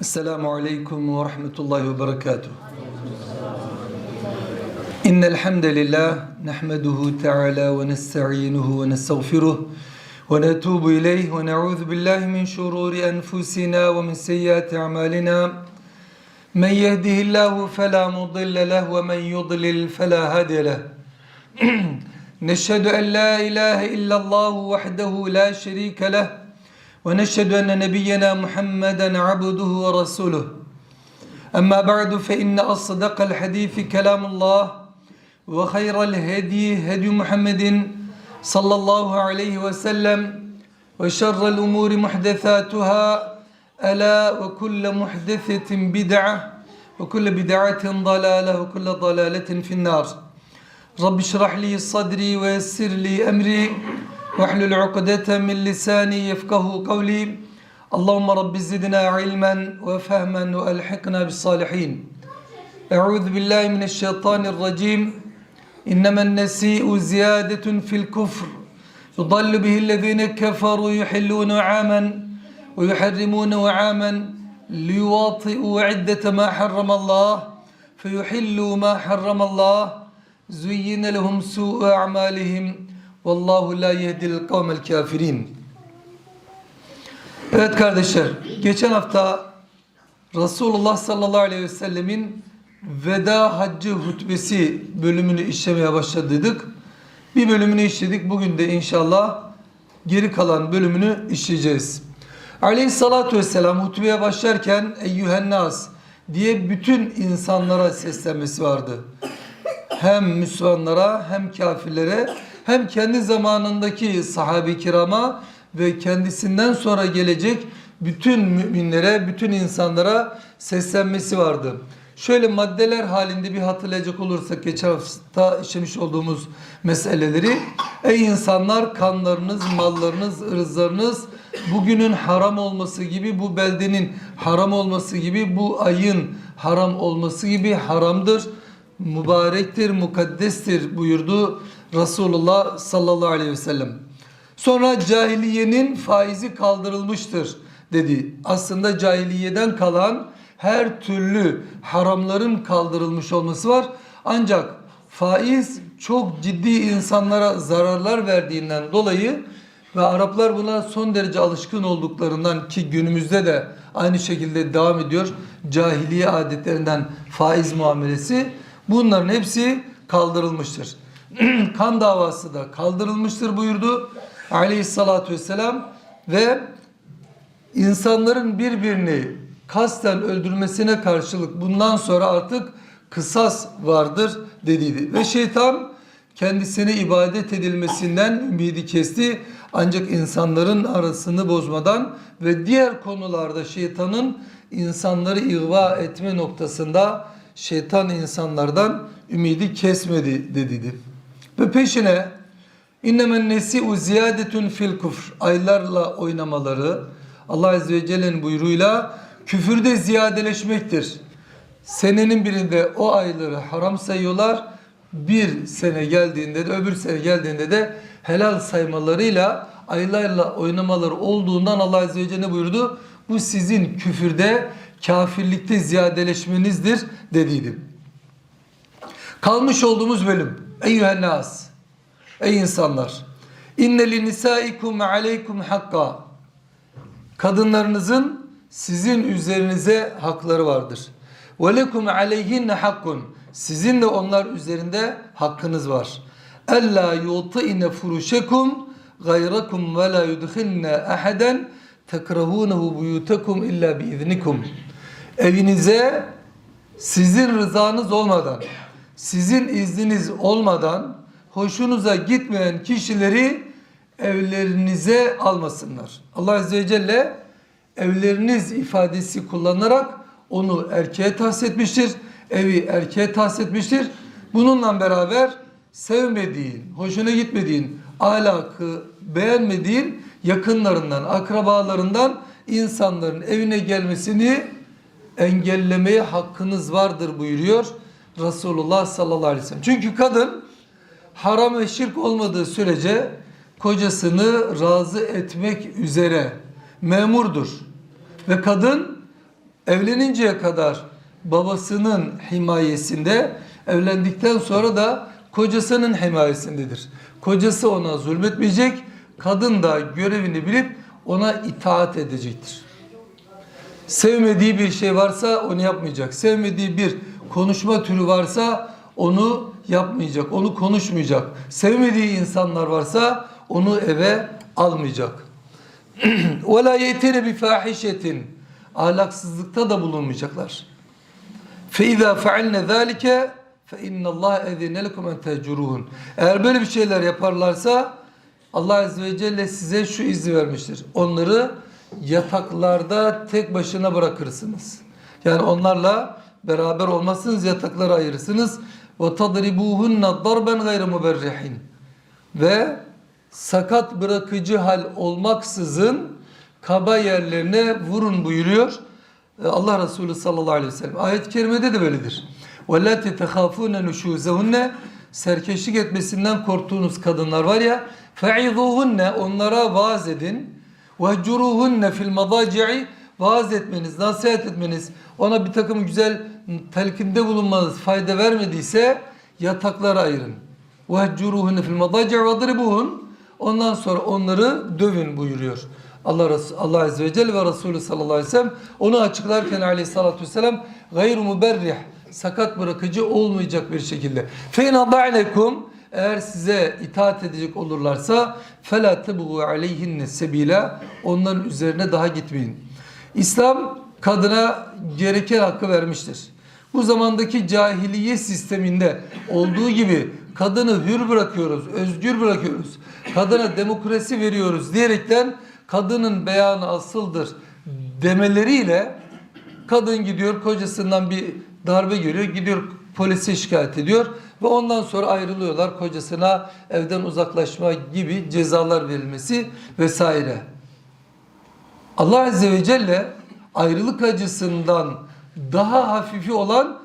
Esselamu Aleyküm ve Rahmetullahi ve Berekatuhu. İnnel hamdelillah nahmeduhu teala ve nesta'inuhu ve nestağfiruhu ve netubu ileyh ve na'udhu billahi min şururi enfusina ve min seyyiati amalina. Men yehdihillahu fela mudille leh ve men yudlil fela hadiye leh. Neşhedü en la ilahe illallah vahdehu la şerike leh. ونشهد أن نبينا محمدا عبده ورسوله. أما بعد فإن أصدق الحديث كلام الله وخير الهدي هدي محمد صلى الله عليه وسلم وشر الأمور محدثاتها ألا وكل محدثة بدعة وكل بدعة ضلالة وكل ضلالة في النار. رب اشرح لي صدري ويسر لي أمري واحلل عقدة من لساني يفقه قولي. اللهم رب زدنا علما وفهما وألحقنا بالصالحين. أعوذ بالله من الشيطان الرجيم. إنما النسيء زيادة في الكفر. يضل به الذين كفروا يحلون عاما ويحرمون عاما ليواطئوا عدة ما حرم الله فيحلوا ما حرم الله. زين لهم سوء أعمالهم. Vallahu la yehdil kavmel kafirin. Evet kardeşler, geçen hafta Resulullah sallallahu aleyhi ve sellemin veda haccı hutbesi bölümünü işlemeye başladık. Bir bölümünü işledik. Bugün de inşallah geri kalan bölümünü işleyeceğiz. Aleyhissalatü vesselam hutbeye başlarken eyyühennas diye bütün insanlara seslenmesi vardı. Hem Müslümanlara hem kafirlere hem kendi zamanındaki sahabe-i kirama ve kendisinden sonra gelecek bütün müminlere, bütün insanlara seslenmesi vardı. Şöyle maddeler halinde bir hatırlayacak olursak geçen hafta işlemiş olduğumuz meseleleri. Ey insanlar kanlarınız, mallarınız, ırzlarınız bugünün haram olması gibi bu beldenin haram olması gibi bu ayın haram olması gibi haramdır. Mübarektir, mukaddestir buyurdu Resulullah sallallahu aleyhi ve sellem. Sonra cahiliyenin faizi kaldırılmıştır dedi. Aslında cahiliyeden kalan her türlü haramların kaldırılmış olması var. Ancak faiz çok ciddi insanlara zararlar verdiğinden dolayı ve Araplar buna son derece alışkın olduklarından ki günümüzde de aynı şekilde devam ediyor. Cahiliye adetlerinden faiz muamelesi bunların hepsi kaldırılmıştır. kan davası da kaldırılmıştır buyurdu aleyhissalatü vesselam ve insanların birbirini kasten öldürmesine karşılık bundan sonra artık kısas vardır dediydi. Ve şeytan kendisine ibadet edilmesinden ümidi kesti. Ancak insanların arasını bozmadan ve diğer konularda şeytanın insanları ihva etme noktasında şeytan insanlardan ümidi kesmedi dediydi. Ve peşine innemen nesi'u ziyadetun fil kufr aylarla oynamaları Allah Azze ve Celle'nin buyruğuyla küfürde ziyadeleşmektir. Senenin birinde o ayları haram sayıyorlar. Bir sene geldiğinde de öbür sene geldiğinde de helal saymalarıyla aylarla oynamaları olduğundan Allah Azze ve Celle buyurdu. Bu sizin küfürde, kafirlikte ziyadeleşmenizdir dediydi. Kalmış olduğumuz bölüm. Eyyühen nas. Ey insanlar. İnne li nisaikum aleykum hakka. Kadınlarınızın sizin üzerinize hakları vardır. Ve lekum aleyhinne hakkun. Sizin de onlar üzerinde hakkınız var. Ella yuti'ne furuşekum gayrakum ve la yudkhilne ahaden tekrahunehu buyutekum illa biiznikum. Evinize sizin rızanız olmadan, sizin izniniz olmadan hoşunuza gitmeyen kişileri evlerinize almasınlar. Allah Azze ve Celle evleriniz ifadesi kullanarak onu erkeğe tahsis etmiştir. Evi erkeğe tahsis etmiştir. Bununla beraber sevmediğin, hoşuna gitmediğin, ahlakı beğenmediğin yakınlarından, akrabalarından insanların evine gelmesini engellemeye hakkınız vardır buyuruyor Resulullah sallallahu aleyhi ve sellem. Çünkü kadın haram ve şirk olmadığı sürece kocasını razı etmek üzere memurdur. Ve kadın evleninceye kadar babasının himayesinde, evlendikten sonra da kocasının himayesindedir. Kocası ona zulmetmeyecek, kadın da görevini bilip ona itaat edecektir. Sevmediği bir şey varsa onu yapmayacak. Sevmediği bir konuşma türü varsa onu yapmayacak, onu konuşmayacak. Sevmediği insanlar varsa onu eve almayacak. وَلَا يَتِرِ بِفَاحِشَةٍ Ahlaksızlıkta da bulunmayacaklar. فَاِذَا فَعَلْنَ ذَٰلِكَ فَاِنَّ اللّٰهَ اَذِنَ لَكُمْ اَنْ تَجُرُهُنْ Eğer böyle bir şeyler yaparlarsa Allah Azze ve Celle size şu izni vermiştir. Onları yataklarda tek başına bırakırsınız. Yani onlarla beraber olmazsınız, yataklara ayırırsınız. وَتَضْرِبُوهُنَّ ضَرْبًا غَيْرَ مُبَرِّحٍ Ve sakat bırakıcı hal olmaksızın kaba yerlerine vurun buyuruyor. Ee, Allah Resulü sallallahu aleyhi ve sellem. Ayet-i kerimede de böyledir. وَلَّاتِ تَخَافُونَ نُشُوزَهُنَّ Serkeşlik etmesinden korktuğunuz kadınlar var ya فَعِذُوهُنَّ Onlara vaaz edin. وَهْجُرُوهُنَّ fil الْمَضَاجِعِ Vaaz etmeniz, nasihat etmeniz, ona bir takım güzel telkinde bulunmanız fayda vermediyse yataklara ayırın. وَهْجُرُوهُنَّ fil الْمَضَاجِعِ وَضْرِبُوهُنَّ Ondan sonra onları dövün buyuruyor. Allah Res- Allah Azze ve Celle ve Resulü sallallahu aleyhi ve sellem onu açıklarken aleyhissalatü vesselam gayr muberrih sakat bırakıcı olmayacak bir şekilde. Fe in ada'lekum eğer size itaat edecek olurlarsa fela tebu aleyhinne sebila onların üzerine daha gitmeyin. İslam kadına gereken hakkı vermiştir. Bu zamandaki cahiliye sisteminde olduğu gibi kadını hür bırakıyoruz, özgür bırakıyoruz. Kadına demokrasi veriyoruz diyerekten kadının beyanı asıldır demeleriyle kadın gidiyor kocasından bir darbe görüyor, gidiyor polise şikayet ediyor ve ondan sonra ayrılıyorlar kocasına evden uzaklaşma gibi cezalar verilmesi vesaire. Allah Azze ve Celle ayrılık acısından daha hafifi olan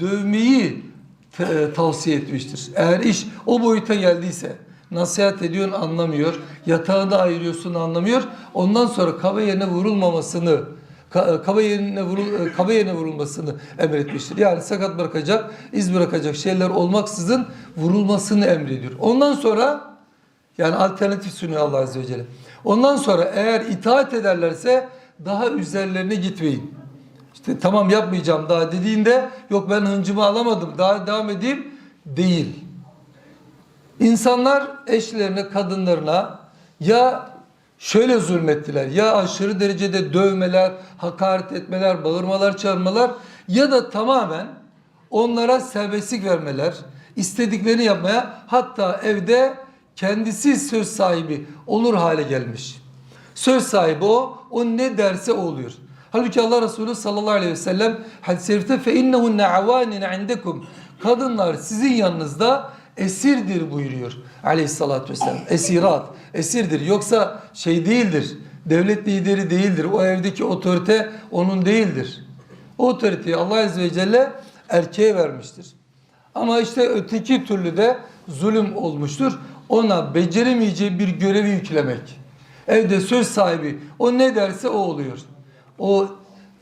dövmeyi te- tavsiye etmiştir. Eğer iş o boyuta geldiyse nasihat ediyorsun anlamıyor, yatağını ayırıyorsun anlamıyor. Ondan sonra kaba yerine vurulmamasını ka- kaba yerine vurul, e, kaba yerine vurulmasını emretmiştir. Yani sakat bırakacak, iz bırakacak şeyler olmaksızın vurulmasını emrediyor. Ondan sonra yani alternatif sunuyor Allah Azze ve Celle. Ondan sonra eğer itaat ederlerse daha üzerlerine gitmeyin. İşte tamam yapmayacağım daha dediğinde yok ben hıncımı alamadım daha devam edeyim değil. İnsanlar eşlerine, kadınlarına ya şöyle zulmettiler ya aşırı derecede dövmeler, hakaret etmeler, bağırmalar, çağırmalar ya da tamamen onlara serbestlik vermeler, istediklerini yapmaya hatta evde kendisi söz sahibi olur hale gelmiş. Söz sahibi o, o ne derse o oluyor. Halbuki Allah Resulü sallallahu aleyhi ve sellem hadis-i şerifte fe innehunne avanin. Kadınlar sizin yanınızda esirdir buyuruyor aleyhissalatü vesselam. Esirat, esirdir. Yoksa şey değildir. Devlet lideri değildir. O evdeki otorite onun değildir. O otoriteyi Allah Azze ve Celle erkeğe vermiştir. Ama işte öteki türlü de zulüm olmuştur. Ona beceremeyeceği bir görevi yüklemek. Evde söz sahibi o ne derse o oluyor. O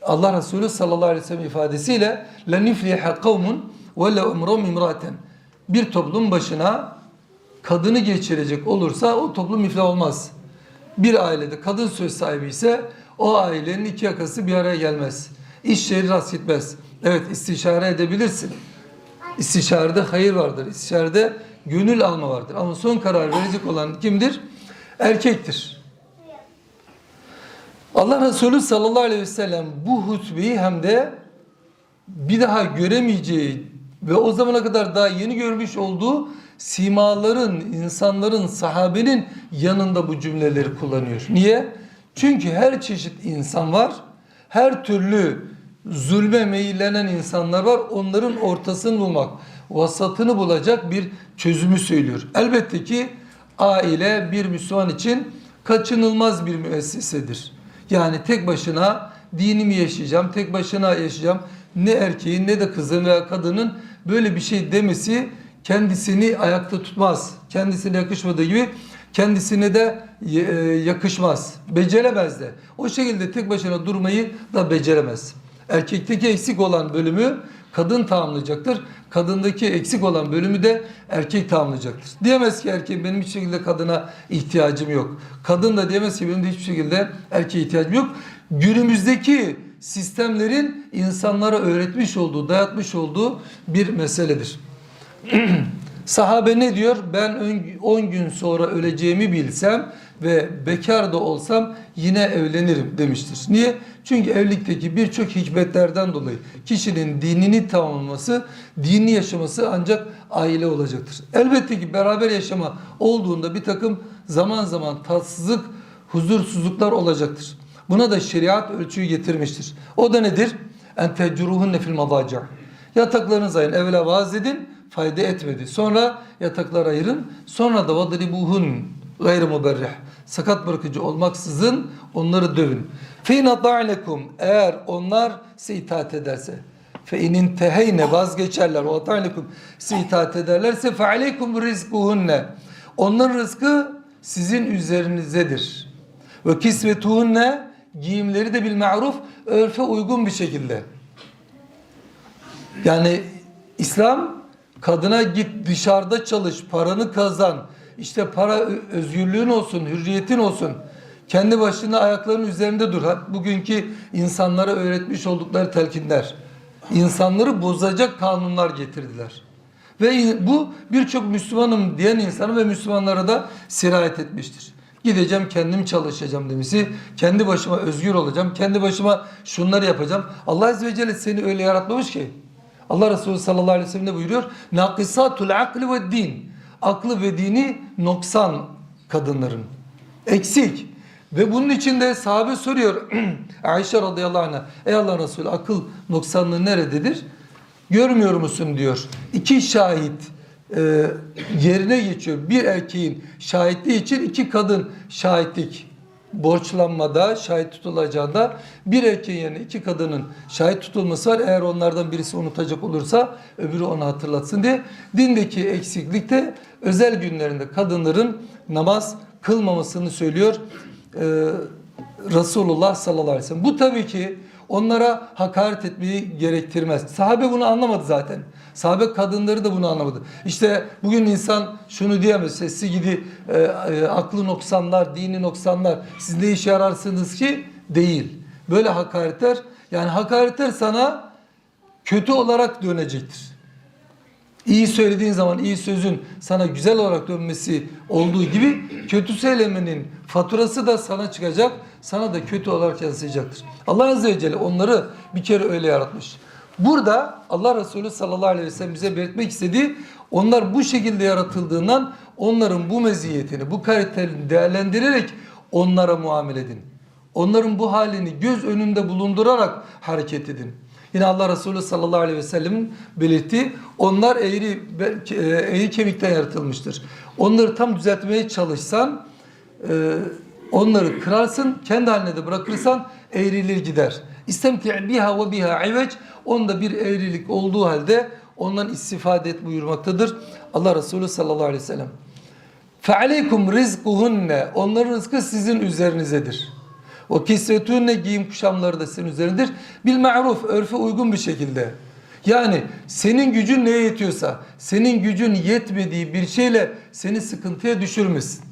Allah Resulü sallallahu aleyhi ve sellem ifadesiyle la nifliha kavmun ve la umrum imraten. Bir toplum başına kadını geçirecek olursa o toplum iflah olmaz. Bir ailede kadın söz sahibi ise o ailenin iki yakası bir araya gelmez. İşleri rast gitmez. Evet istişare edebilirsin. İstişarede hayır vardır. İstişarede gönül alma vardır. Ama son karar verecek olan kimdir? Erkektir. Allah Resulü sallallahu aleyhi ve sellem bu hutbeyi hem de bir daha göremeyeceği ve o zamana kadar daha yeni görmüş olduğu simaların, insanların, sahabenin yanında bu cümleleri kullanıyor. Niye? Çünkü her çeşit insan var. Her türlü zulme meyillenen insanlar var. Onların ortasını bulmak, vasatını bulacak bir çözümü söylüyor. Elbette ki aile bir Müslüman için kaçınılmaz bir müessesedir. Yani tek başına dinimi yaşayacağım, tek başına yaşayacağım. Ne erkeğin ne de kızın veya kadının böyle bir şey demesi kendisini ayakta tutmaz. Kendisine yakışmadığı gibi kendisine de e, yakışmaz. Beceremez de. O şekilde tek başına durmayı da beceremez. Erkekteki eksik olan bölümü kadın tamamlayacaktır. Kadındaki eksik olan bölümü de erkek tamamlayacaktır. Diyemez ki erkeğin benim hiçbir şekilde kadına ihtiyacım yok. Kadın da diyemez ki benim de hiçbir şekilde erkeğe ihtiyacım yok. Günümüzdeki sistemlerin insanlara öğretmiş olduğu, dayatmış olduğu bir meseledir. Sahabe ne diyor? Ben 10 gün sonra öleceğimi bilsem ve bekar da olsam yine evlenirim demiştir. Niye? Çünkü evlilikteki birçok hikmetlerden dolayı kişinin dinini tamamlaması, dinini yaşaması ancak aile olacaktır. Elbette ki beraber yaşama olduğunda bir takım zaman zaman tatsızlık, huzursuzluklar olacaktır. Buna da şeriat ölçüyü getirmiştir. O da nedir? En tecruhunne fil madaca. Yataklarınızı ayırın. Evvela vaaz edin, fayda etmedi. Sonra yataklar ayırın. Sonra da vadribuhun gayrı muberrih. Sakat bırakıcı olmaksızın onları dövün. Fe in ata'lekum eğer onlar size ederse fe inin teheyne vazgeçerler o ata'lekum size itaat ederlerse fe aleykum rizkuhunne onların rızkı sizin üzerinizdedir. Ve kisvetuhunne giyimleri de bil ma'ruf örfe uygun bir şekilde. Yani İslam kadına git dışarıda çalış, paranı kazan, işte para özgürlüğün olsun, hürriyetin olsun. Kendi başına ayaklarının üzerinde dur. Bugünkü insanlara öğretmiş oldukları telkinler. İnsanları bozacak kanunlar getirdiler. Ve bu birçok Müslümanım diyen insanı ve Müslümanlara da sirayet etmiştir. Gideceğim kendim çalışacağım demesi, kendi başıma özgür olacağım, kendi başıma şunları yapacağım. Allah Azze ve Celle seni öyle yaratmamış ki. Allah Resulü sallallahu aleyhi ve sellem de buyuruyor. Nakisatul akli ve din. Aklı ve dini noksan kadınların. Eksik. Ve bunun içinde sahabe soruyor Ayşe radıyallahu anh'a. Ey Allah Resulü akıl noksanlığı nerededir? Görmüyor musun diyor. İki şahit e, yerine geçiyor. Bir erkeğin şahitliği için iki kadın şahitlik borçlanmada şahit tutulacağında bir erkeğin yerine iki kadının şahit tutulması var. Eğer onlardan birisi unutacak olursa öbürü onu hatırlatsın diye. Dindeki eksiklikte özel günlerinde kadınların namaz kılmamasını söylüyor e, Resulullah sallallahu aleyhi ve sellem. Bu tabii ki onlara hakaret etmeyi gerektirmez. Sahabe bunu anlamadı zaten. Sahabe kadınları da bunu anlamadı. İşte bugün insan şunu diyemez. Sesi gidi e, e, aklı noksanlar, dini noksanlar. Siz ne işe yararsınız ki? Değil. Böyle hakaretler yani hakaretler sana kötü olarak dönecektir. İyi söylediğin zaman iyi sözün sana güzel olarak dönmesi olduğu gibi kötü söylemenin faturası da sana çıkacak. Sana da kötü olarak yansıyacaktır. Allah Azze ve Celle onları bir kere öyle yaratmış. Burada Allah Resulü sallallahu aleyhi ve sellem bize belirtmek istediği onlar bu şekilde yaratıldığından onların bu meziyetini, bu kalitelerini değerlendirerek onlara muamele edin. Onların bu halini göz önünde bulundurarak hareket edin. Yine Allah Resulü sallallahu aleyhi ve sellem'in belirttiği onlar eğri, e, eğri kemikten yaratılmıştır. Onları tam düzeltmeye çalışsan e, onları kırarsın kendi haline de bırakırsan eğrilir gider. İstemti biha ve biha iveç onda bir eğrilik olduğu halde ondan istifade et buyurmaktadır. Allah Resulü sallallahu aleyhi ve sellem. Fealeykum rizkuhunne onların rızkı sizin üzerinizdedir. O kisvetünne giyim kuşamları da senin üzerindedir. Bil ma'ruf örfe uygun bir şekilde. Yani senin gücün neye yetiyorsa, senin gücün yetmediği bir şeyle seni sıkıntıya düşürmesin.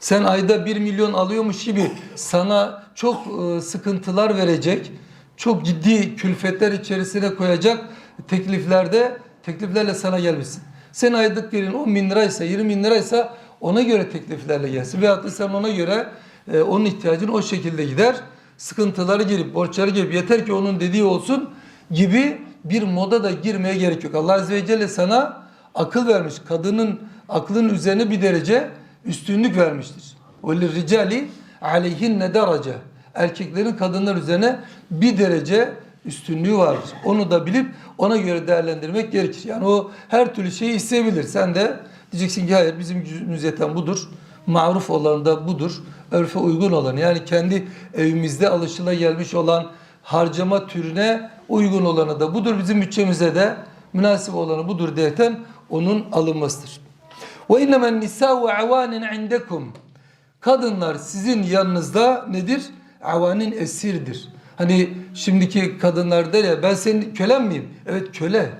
Sen ayda 1 milyon alıyormuş gibi sana çok e, sıkıntılar verecek, çok ciddi külfetler içerisine koyacak tekliflerde, tekliflerle sana gelmesin. Sen aylık gelin 10 bin liraysa, 20 bin liraysa ona göre tekliflerle gelsin. Veyahut da sen ona göre e, onun ihtiyacını o şekilde gider. Sıkıntıları girip, borçları girip yeter ki onun dediği olsun gibi bir moda da girmeye gerek yok. Allah Azze ve Celle sana akıl vermiş. Kadının aklın üzerine bir derece üstünlük vermiştir. وَلِلْرِجَالِ عَلَيْهِنَّ derece. Erkeklerin kadınlar üzerine bir derece üstünlüğü vardır. Onu da bilip ona göre değerlendirmek gerekir. Yani o her türlü şeyi isteyebilir. Sen de diyeceksin ki hayır bizim gücümüz yeten budur. Maruf olan da budur. Örfe uygun olan yani kendi evimizde alışılagelmiş olan harcama türüne uygun olanı da budur. Bizim bütçemize de münasip olanı budur derken onun alınmasıdır. Ve innemen nisa'u avanin indekum. Kadınlar sizin yanınızda nedir? Avanin esirdir. Hani şimdiki kadınlar der ya ben senin kölen miyim? Evet köle.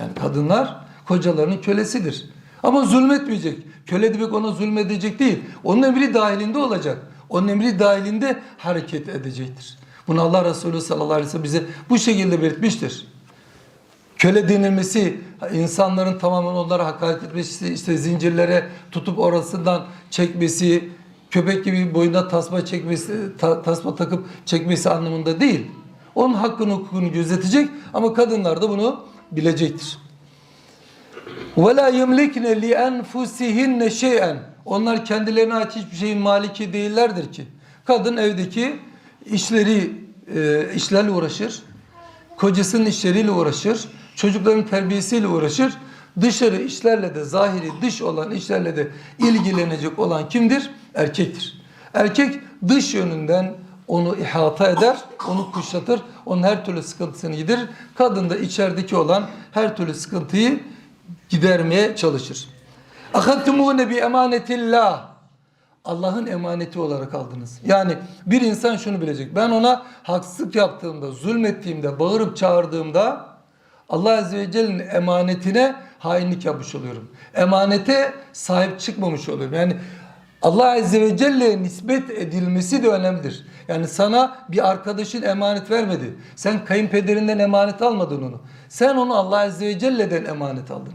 Yani kadınlar kocalarının kölesidir. Ama zulmetmeyecek. Köle demek ona zulmedecek değil. Onun emri dahilinde olacak. Onun emri dahilinde hareket edecektir. Bunu Allah Resulü sallallahu aleyhi ve sellem bize bu şekilde belirtmiştir. Köle denilmesi, insanların tamamen onlara hakaret etmesi, işte zincirlere tutup orasından çekmesi, köpek gibi boyuna tasma çekmesi, ta- tasma takıp çekmesi anlamında değil. Onun hakkını hukukunu gözetecek ama kadınlar da bunu bilecektir. Ve la yemlikne li enfusihinne şey'en. Onlar kendilerine ait hiçbir şeyin maliki değillerdir ki. Kadın evdeki işleri e, işlerle uğraşır. Kocasının işleriyle uğraşır. Çocukların terbiyesiyle uğraşır. Dışarı işlerle de zahiri dış olan işlerle de ilgilenecek olan kimdir? Erkektir. Erkek dış yönünden onu ihata eder, onu kuşatır, onun her türlü sıkıntısını giderir. Kadın da içerideki olan her türlü sıkıntıyı gidermeye çalışır. Akattumune bi emanetillah. Allah'ın emaneti olarak aldınız. Yani bir insan şunu bilecek. Ben ona haksızlık yaptığımda, zulmettiğimde, bağırıp çağırdığımda Allah Azze ve Celle'nin emanetine hainlik yapmış oluyorum. Emanete sahip çıkmamış oluyorum. Yani Allah Azze ve Celle'ye nispet edilmesi de önemlidir. Yani sana bir arkadaşın emanet vermedi. Sen kayınpederinden emanet almadın onu. Sen onu Allah Azze ve Celle'den emanet aldın.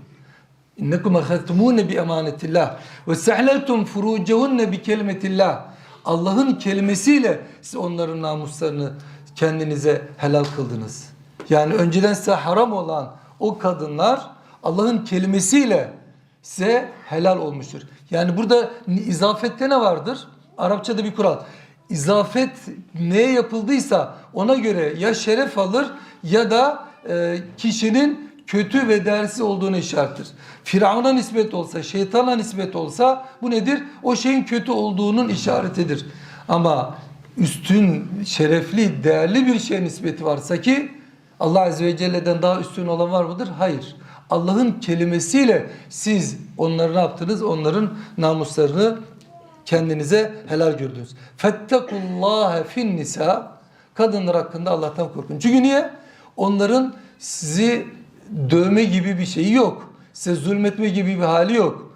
İnnekum ahadtumune bi emanetillah ve sehleltum furucehunne bi kelimetillah. Allah'ın kelimesiyle siz onların namuslarını kendinize helal kıldınız. Yani önceden size haram olan o kadınlar Allah'ın kelimesiyle size helal olmuştur. Yani burada izafette ne vardır? Arapçada bir kural. İzafet neye yapıldıysa ona göre ya şeref alır ya da e, kişinin kötü ve değersiz olduğunu işarettir. Firavun'a nispet olsa, şeytana nispet olsa bu nedir? O şeyin kötü olduğunun işaretidir. Ama üstün, şerefli, değerli bir şeye nispeti varsa ki Allah Azze ve Celle'den daha üstün olan var mıdır? Hayır. Allah'ın kelimesiyle siz onları ne yaptınız? Onların namuslarını kendinize helal gördünüz. Fettekullâhe fin nisa kadınlar hakkında Allah'tan korkun. Çünkü niye? Onların sizi dövme gibi bir şeyi yok. Size zulmetme gibi bir hali yok.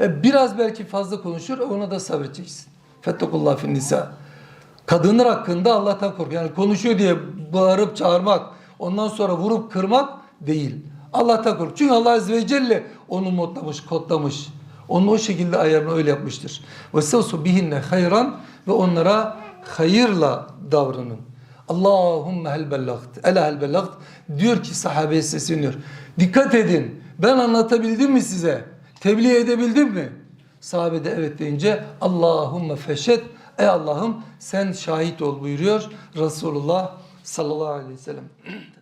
E, biraz belki fazla konuşur ona da sabredeceksin. Fettekullâhe fin nisa. Kadınlar hakkında Allah'tan kork. Yani konuşuyor diye bağırıp çağırmak, ondan sonra vurup kırmak değil. Allah'tan kork. Çünkü Allah Azze ve Celle onu modlamış, kodlamış. Onu o şekilde ayarını öyle yapmıştır. Ve sevsu bihinne hayran ve onlara hayırla davranın. Allahümme hel bellagt. Ela hel bellagt. Diyor ki sahabeye sesleniyor. Dikkat edin. Ben anlatabildim mi size? Tebliğ edebildim mi? Sahabe de evet deyince Allahümme feşet. Ey Allah'ım sen şahit ol buyuruyor Resulullah sallallahu aleyhi ve sellem.